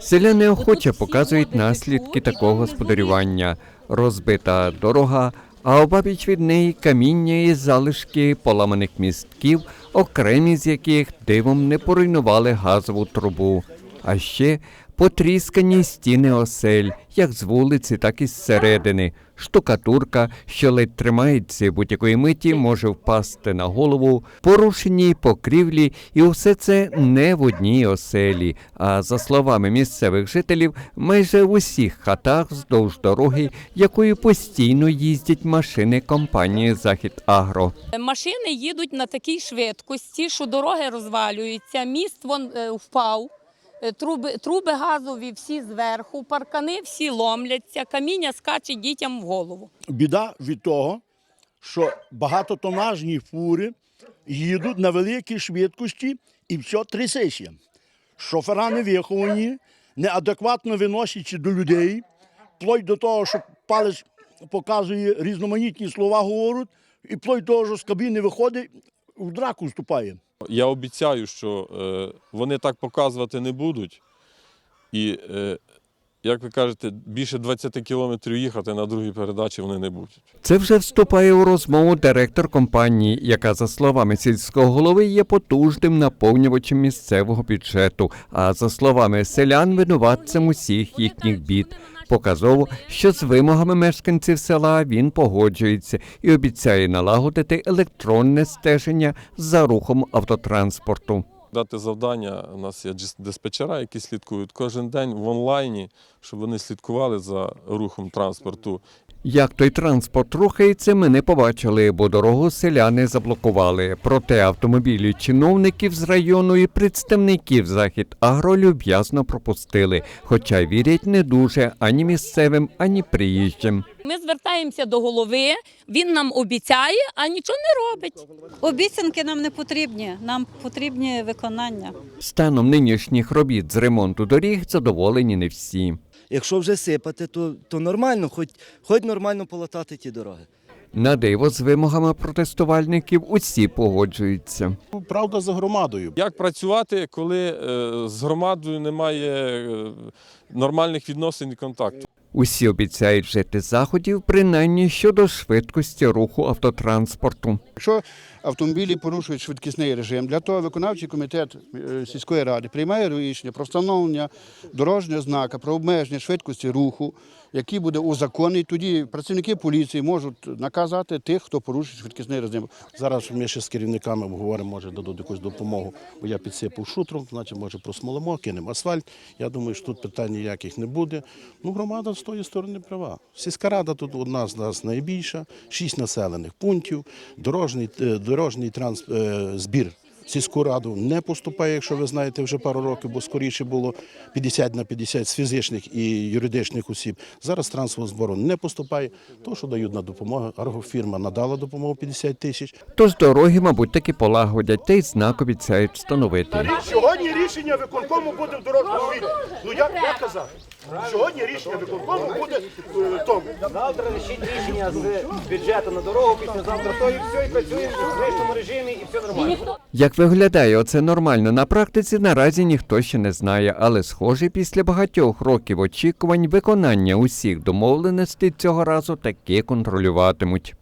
Селяни охоче показують наслідки такого господарювання. Розбита дорога, а обабіч від неї каміння і залишки поламаних містків, окремі з яких дивом не поруйнували газову трубу. А ще потріскані стіни осель, як з вулиці, так і зсередини. Штукатурка, що ледь тримається будь-якої миті, може впасти на голову, порушені покрівлі, і все це не в одній оселі. А за словами місцевих жителів, майже в усіх хатах вздовж дороги, якою постійно їздять машини компанії Захід Агро. Машини їдуть на такій швидкості, що дороги розвалюються, міст вон е, впав, труби, труби газові всі зверху, паркани всі ломляться, каміння скаче дітям в голову. біда від того, що багатотонажні фури їдуть на великій швидкості і все трясеться. Шофера не виховані, неадекватно виносячи до людей, вплоть до того, що палець показує різноманітні слова говорять, і вплоть до того, що з кабіни виходить, в драку вступає. Я обіцяю, що е, вони так показувати не будуть. І, е, як ви кажете, більше 20 кілометрів їхати на другій передачі вони не будуть. Це вже вступає у розмову директор компанії, яка, за словами сільського голови, є потужним наповнювачем місцевого бюджету, а за словами селян, винуватцем усіх їхніх бід. Показово, що з вимогами мешканців села він погоджується і обіцяє налагодити електронне стеження за рухом автотранспорту. Дати завдання, у нас є диспетчера, які слідкують кожен день в онлайні, щоб вони слідкували за рухом транспорту. Як той транспорт рухається, ми не побачили, бо дорогу селяни заблокували. Проте автомобілі чиновників з району і представників захід агро люб'язно пропустили, хоча вірять не дуже ані місцевим, ані приїжджим. Ми звертаємося до голови, він нам обіцяє, а нічого не робить. Обіцянки нам не потрібні, нам потрібні виконання. Станом нинішніх робіт з ремонту доріг задоволені не всі. Якщо вже сипати, то, то нормально, хоч, хоч нормально полатати ті дороги. На диво з вимогами протестувальників усі погоджуються. Правда за громадою. Як працювати, коли е, з громадою немає е, нормальних відносин і контакту? Усі обіцяють вжити заходів, принаймні щодо швидкості руху автотранспорту. Якщо автомобілі порушують швидкісний режим, для того виконавчий комітет е, сільської ради приймає рішення про встановлення дорожнього знака про обмеження швидкості руху, який буде узаконений. Тоді працівники поліції можуть наказати тих, хто порушує швидкісний режим. Зараз ми ще з керівниками обговоримо, може дадуть якусь допомогу, бо я підсипав шутром, значить, може просмолимо, кинемо асфальт. Я думаю, що тут питань ніяких не буде. Ну, громада з тої сторони права. Сільська рада тут одна з нас найбільша, шість населених пунктів, дорожній, е, дорожній транс, е, збір. Сільську раду не поступає, якщо ви знаєте, вже пару років, бо скоріше було 50 на 50 з фізичних і юридичних осіб. Зараз трансфер збору не поступає. То, що дають на допомогу, аргофірма надала допомогу 50 тисяч. Тож дороги, мабуть, таки полагодять, та й знак обіцяють встановити. Сьогодні рішення виконкому буде в дорожньому відділі. Ну як, як? Сьогодні рішення виконкому буде е, тому. Завтра лишіть рішення з бюджету на дорогу, післязавтра то і все, і працюємо в звичному режимі, і все нормально. Як виглядає оце нормально на практиці, наразі ніхто ще не знає, але схоже, після багатьох років очікувань виконання усіх домовленостей цього разу таки контролюватимуть.